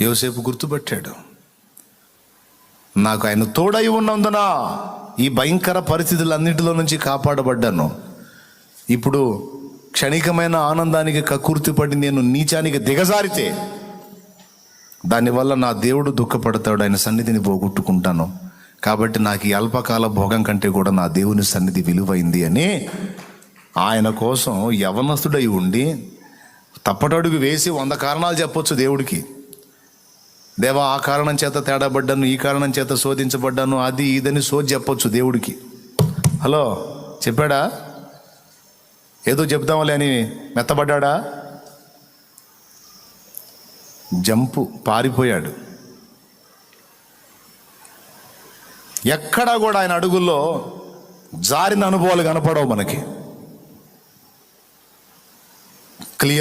యోసేపు గుర్తుపట్టాడు. నాకు ఆయన తోడై ఉన్నందున ఈ భయంకర పరిస్థితులన్నింటిలో నుంచి కాపాడబడ్డాను. ఇప్పుడు క్షణికమైన ఆనందానికి కకూర్తి పడి నేను నీచానికి దిగజారితే దానివల్ల నా దేవుడు దుఃఖపడతాడు ఆయన సన్నిధిని పోగొట్టుకుంటాను. కాబట్టి నాకు ఈ అల్పకాల భోగం కంటే కూడా నా దేవుని సన్నిధి విలువైంది అని ఆయన కోసం యవనస్తుడై ఉండి తప్పటడుగు వేసి వంద కారణాలు చెప్పొచ్చు దేవుడికి. దేవా ఆ కారణం చేత తేడాపడ్డాను ఈ కారణం చేత శోధించబడ్డాను అది ఇదని శోధి చెప్పొచ్చు దేవుడికి. హలో చెప్పాడా? ఏదో చెప్దాంలే అని మెత్తబడ్డా జంపు పారిపోయాడు. ఎక్కడా కూడా ఆయన అడుగుల్లో జారిన అనుభవాలు కనపడవు మనకి. క్లియర్